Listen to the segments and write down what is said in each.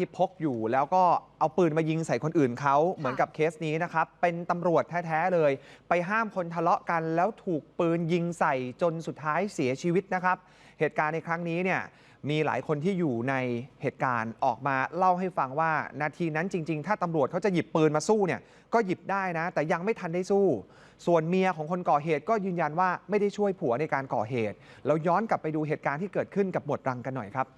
ที่พกอยู่แล้วก็เอาปืนมายิงใส่คนอื่นเขาเหมือนกับเคสนี้นะครับ เป็นตำรวจแท้ ๆ เลย ไปห้ามคนทะเลาะกันแล้วถูกปืนยิงใส่จนสุดท้ายเสียชีวิตนะครับ เหตุการณ์ในครั้งนี้เนี่ยมีหลายคนที่อยู่ในเหตุการณ์ออกมาเล่าให้ฟังว่านาทีนั้นจริง ๆ ถ้าตำรวจเขาจะหยิบปืนมาสู้เนี่ยก็หยิบได้นะ แต่ยังไม่ทันได้สู้ ส่วนเมียของคนก่อเหตุก็ยืนยันว่าไม่ได้ช่วยผัวในการก่อเหตุแล้วย้อนกลับไปดูเหตุการณ์ที่เกิดขึ้นกับหมวดรังกันหน่อยครับ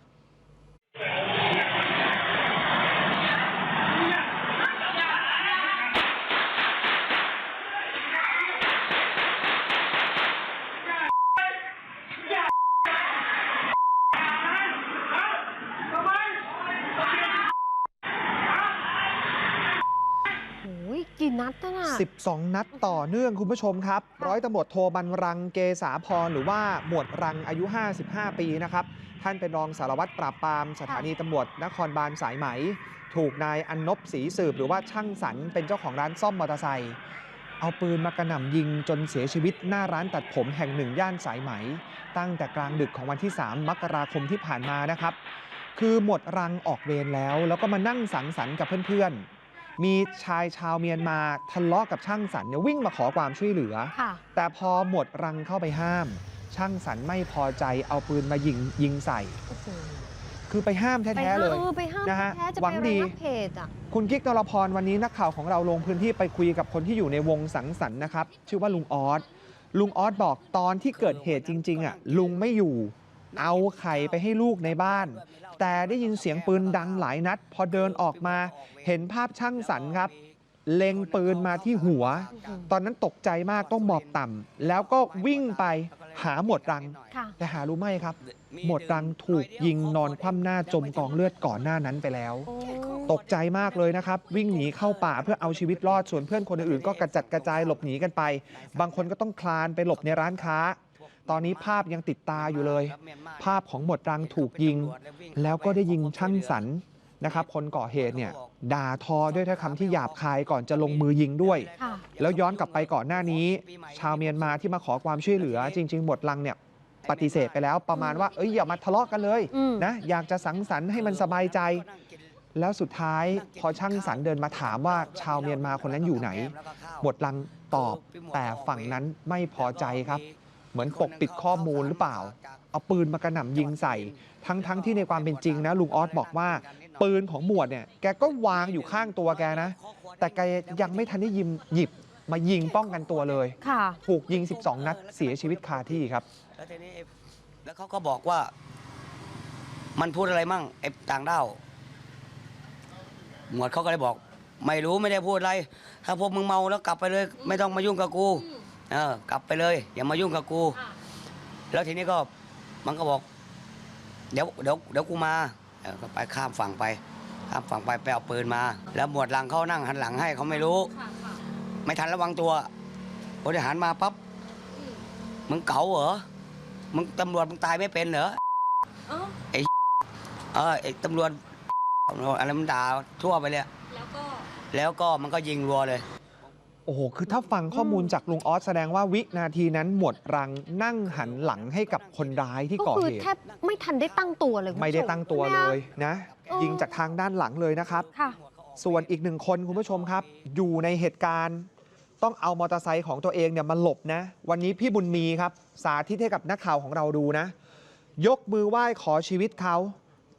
อ้ยกี่นัดน่ะ12 นัดต่อเนื่องคุณผู้ชมครับ ร้อยตำรวจโทบันรังเกษาพรหรือว่าหมวดรังอายุ 55 ปีนะครับ ท่านเป็นรองสารวัตรปราบปราม สถานีตำรวจนครบาลสายไหม ถูกนายอันนบศรีสืบ หรือว่าช่างสรรเป็นเจ้าของร้านซ่อมมอเตอร์ไซค์เอาปืนมากระหน่ำยิงจนเสียชีวิตหน้าร้านตัดผมแห่งหนึ่งย่านสายไหม ตั้งแต่กลางดึกของวันที่ 3 มกราคมที่ผ่านมานะครับ คือหมวดรังออกเวรแล้ว แล้วก็มานั่งสังสรรค์กับเพื่อนๆ มีชายชาวเมียนมาทะเลาะกับช่างสรรเนี่ยวิ่งมาขอความช่วยเหลือค่ะแต่พอหมดรังเข้าไปห้าม ช่างสรรไม่พอใจเอาปืนมายิงยิงใส่โอ้โหคือไปห้ามไปแท้ห้ามๆเลยเออไปห้ามนะฮะแท้ๆจะหไปวังดีระงับเหตุอะคุณกิ๊กนรพรวันนี้นักข่าวของเราลงพื้นที่ไปคุยกับคนที่อยู่ในวงสังสรรค์นะครับ ชื่อว่าลุงออสลุงออสบอกตอนที่เกิดเหตุจริง ๆอะลุงไม่อยู่เอาไข่ไปให้ลูกในบ้าน แต่ได้ยินเสียงปืนดังหลายนัด พอเดินออกมาเห็นภาพช่างสรรครับ เล็งปืนมาที่หัว ตอนนั้นตกใจมากต้องหมอบต่ำแล้วก็วิ่งไปหาหมวดรังค่ะแต่หารู้ไหมครับ หมวดรังถูกยิงนอนคว่ำหน้าจมกองเลือดก่อนหน้านั้นไปแล้วโอ้ตกใจมากเลยนะครับ วิ่งหนีเข้าป่าเพื่อเอาชีวิตรอดส่วนเพื่อนคนอื่นๆก็กระจัดกระจายหลบหนีกันไป บางคนก็ต้องคลานไปหลบในร้านค้า ตอนนี้ภาพยังติดตาอยู่เลย ภาพของหมวดรังถูกยิง แล้วก็ได้ยิงช่างสรรนะครับคนก่อเหตุเนี่ยด่าทอด้วยถ้อยคำที่หยาบคายก่อนจะลงมือยิงด้วยค่ะแล้วย้อนกลับไปก่อนหน้านี้ ชาวเมียนมาที่มาขอความช่วยเหลือ จริง ๆ หมวดรังเนี่ยปฏิเสธไปแล้วประมาณว่าเอ้ยอย่ามาทะเลาะกันเลยอืมนะอยากจะสังสรรค์ให้มันสบายใจ แล้วสุดท้ายพอช่างสรรเดินมาถามว่าชาวเมียนมาคนนั้นอยู่ไหน หมวดรังตอบแต่ฝั่งนั้นไม่พอใจครับ เหมือนปกปิดข้อมูลหรือเปล่า เอาปืนมากระหน่ำยิงใส่ ทั้งๆทที่ในความเป็นจริงนะลุงออสบอกว่า ปืนของหมวดเนี่ยแกก็วางอยู่ข้างตัวแกนะ แต่แกยังไม่ทันได้ยิมหยิบมายิงป้องกันตัวเลยค่ะถูกยิง 12 นัดเสียชีวิตคาที่ครับ แล้วทีนี้ไอ้แล้วเขาก็บอกว่า มันพูดอะไรมั่งไอ้ต่างด้าวหมวดเขาก็เลยบอก ไม่รู้ไม่ได้พูดอะไร ถ้าพวกมึงเมาแล้วกลับไปเลย ไม่ต้องมายุ่งกับกู เออกลับไปเลย อย่ามายุ่งกับกู แล้วทีนี้ก็มันก็บอก เดี๋ยวเดี๋ยวเดี๋ยวกูมาเออก็ไปข้ามฝั่งไป ข้ามฝั่งไปไปเอาปืนมา แล้วหมวดหลังเขานั่งหันหลังให้เขาไม่รู้ ไม่ทันระวังตัวพอได้หันมาปั๊บมึงเก๋าเหรอมึงตำรวจมึงตายไม่เป็นเหรอเอ้าเออไอ้ตำรวจอะไรมันด่าทั่วไปเลยแล้วก็แล้วก็มันก็ยิงรัวเลย โอ้โห คือถ้าฟังข้อมูลจากลุงออสแสดงว่าวินาทีนั้นหมวดรังนั่งหันหลังให้กับคนร้ายที่ก็ก่อคือเหตุ แทบไม่ทันได้ตั้งตัวเลยคุณไม่ได้ผู้ชตั้งตัวใช่เลไหมยนะเออยิงจากทางด้านหลังเลยนะครับ ค่ะ ส่วนอีกหนึ่งคนคุณผู้ชมครับ อยู่ในเหตุการณ์ ต้องเอามอเตอร์ไซค์ของตัวเองเนี่ยมาหลบนะ วันนี้พี่บุญมีครับ สาธิตให้กับนักข่าวของเราดูนะ ยกมือไหว้ขอชีวิตเขา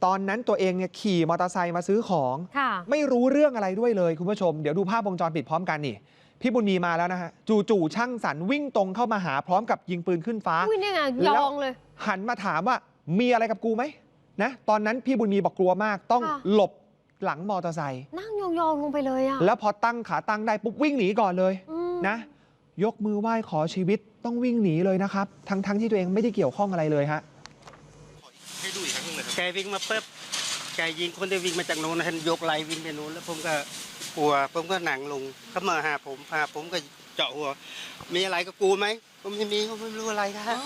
ตอนนั้นตัวเองเนี่ยขี่มอเตอร์ไซค์มาซื้อของ ค่ะ ไม่รู้เรื่องอะไรด้วยเลยคุณผู้ชม เดี๋ยวดูภาพวงจรปิดพร้อมกันนี่ พี่บุญมีมาแล้วนะฮะจู่ๆช่างสรรวิ่งตรงเข้ามาหาพร้อมกับยิงปืนขึ้นฟ้าอุ้ยนี่ไงแล้ยวองเลย หันมาถามว่ามีอะไรกับกูไหมนะตอนนั้นพี่บุญมีบอกกลัวมากต้องค่ะ หลบหลังมอเตอร์ไซค์นั่งยองๆลงไปเลยอะแล้วพอตั้งขาตั้งได้ปุ๊บวิ่งหนีก่อนเลยอืมนะ ยกมือไหว้ขอชีวิตต้องวิ่งหนีเลยนะครับ ทั้งๆที่ตัวเองไม่ได้เกี่ยวข้องอะไรเลยฮะ ให้ดูอีกครั้งหนึงเลยครับแกวิ่งมาปุ๊บแกยิงคนที่วิ่งมาจากโน้นท่านยกไหลวิ่งไปโน้นแล้วผมก็ กลัว ผมก็หนังลงเขามาหาผมพาผมก็เจาะหัว มีอะไรก็กูไหมผมไม่มีผมไม่รู้อะไรนะฮะ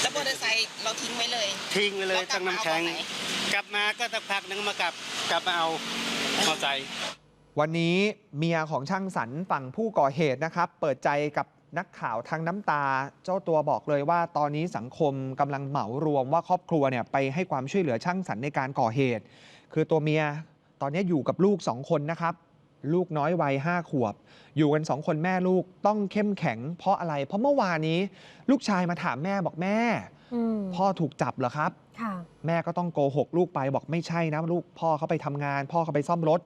แล้วมอเตอร์ไซค์เราทิ้งไว้เลย ทิ้งไปเลยแล้วกลัตั้บงมาน้ำแข็งเอาตอนไหนกลับมาก็สักพักหนึงมากลับกลับมาเอามอเตอร์ไซค์วันนี้เมียของช่างสรรฝั่งผู้ก่อเหตุนะครับ เปิดใจกับนักข่าวทางน้ำตา เจ้าตัวบอกเลยว่าตอนนี้สังคมกำลังเหมารวมว่าครอบครัวเนี่ยไปให้ความช่วยเหลือช่างสรรในการก่อเหตุ คือตัวเมียตอนนี้อยู่กับลูกสองคนนะครับ ลูกน้อยวัยห้าขวบ อยู่กันสองคนแม่ลูกต้องเข้มแข็ง เพราะอะไร เพราะเมื่อวานนี้ ลูกชายมาถามแม่บอกแม่อืมพ่อถูกจับเหรอครับค่ะแม่ก็ต้องโกหกลูกไปบอกไม่ใช่นะลูกพ่อเขาไปทำงาน พ่อเขาไปซ่อมรถ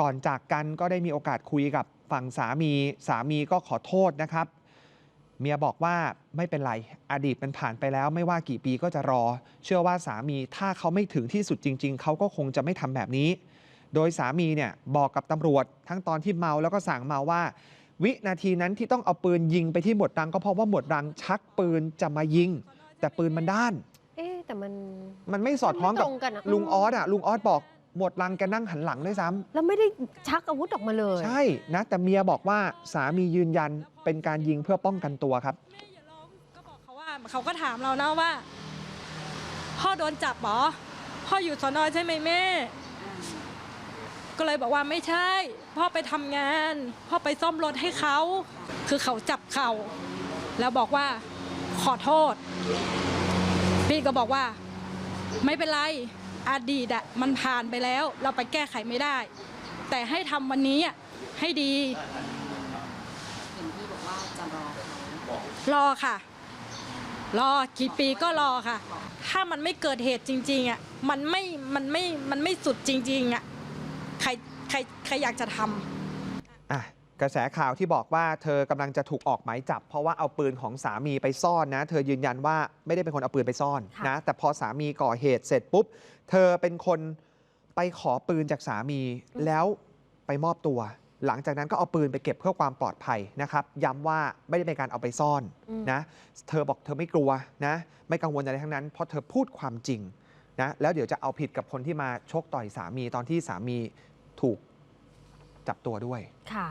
ก่อนจากกันก็ได้มีโอกาสคุยกับฝั่งสามีสามีก็ขอโทษนะครับ เมียบอกว่าไม่เป็นไรอดีตมันผ่านไปแล้ว ไม่ว่ากี่ปีก็จะรอ เชื่อว่าสามีถ้าเขาไม่ถึงที่สุดจริง ๆเขาก็คงจะไม่ทำแบบนี้ โดยสามีเนี่ยบอกกับตำรวจ ทั้งตอนที่เมาแล้วก็สั่งเมาว่า วินาทีนั้นที่ต้องเอาปืนยิงไปที่หมวดรัง ก็เพราะว่าหมวดรังชักปืนจะมายิง แต่ปืนมันด้าน เอ๊ะแต่มัน มันไม่สอดคล้องกับมันไม่ตรงกันอะ ลุงออสอะลุงออสบอกหมวดรังแกนั่งหันหลังด้วยซ้ำ แล้วไม่ได้ชักอาวุธออกมาเลย ใช่นะ แต่เมียบอกว่าสามียืนยันเป็นการยิงเพื่อป้องกันตัวครับแม่อย่าร้องก็บอกเขาว่าเขาก็ถามเรานะว่า พ่อโดนจับเหรอพ่ออยู่สอนอใช่ไหมแม่ ก็เลยบอกว่าไม่ใช่ พ่อไปทำงาน พ่อไปซ่อมรถให้เขา คือเขาจับเขาแล้วบอกว่าขอโทษ พี่ก็บอกว่า ไม่เป็นไรอดีตอะมันผ่านไปแล้ว เราไปแก้ไขไม่ได้ แต่ให้ทำวันนี้อะให้ดีรอค่ะ รอกี่ปีก็รอค่ะ ถ้ามันไม่เกิดเหตุจริงๆอะมันไม่มันไม่มันไม่สุดจริง ๆอะ ใครใครใครอยากจะทำ อะกระแสข่าวที่บอกว่าเธอกำลังจะถูกออกหมายจับ เพราะว่าเอาปืนของสามีไปซ่อนนะ เธอยืนยันว่าไม่ได้เป็นคนเอาปืนไปซ่อนค่ะ นะ แต่พอสามีก่อเหตุเสร็จปุ๊บ เธอเป็นคนไปขอปืนจากสามีแล้วไปมอบตัว หลังจากนั้นก็เอาปืนไปเก็บเพื่อความปลอดภัยนะครับ ย้ำว่าไม่ได้เป็นการเอาไปซ่อน อืม นะ เธอบอกเธอไม่กลัวนะ ไม่กังวลอะไรทั้งนั้น เพราะเธอพูดความจริง นะแล้วเดี๋ยวจะเอาผิดกับคนที่มาชกต่อยสามีตอนที่สามีถูกจับตัวด้วยค่ะ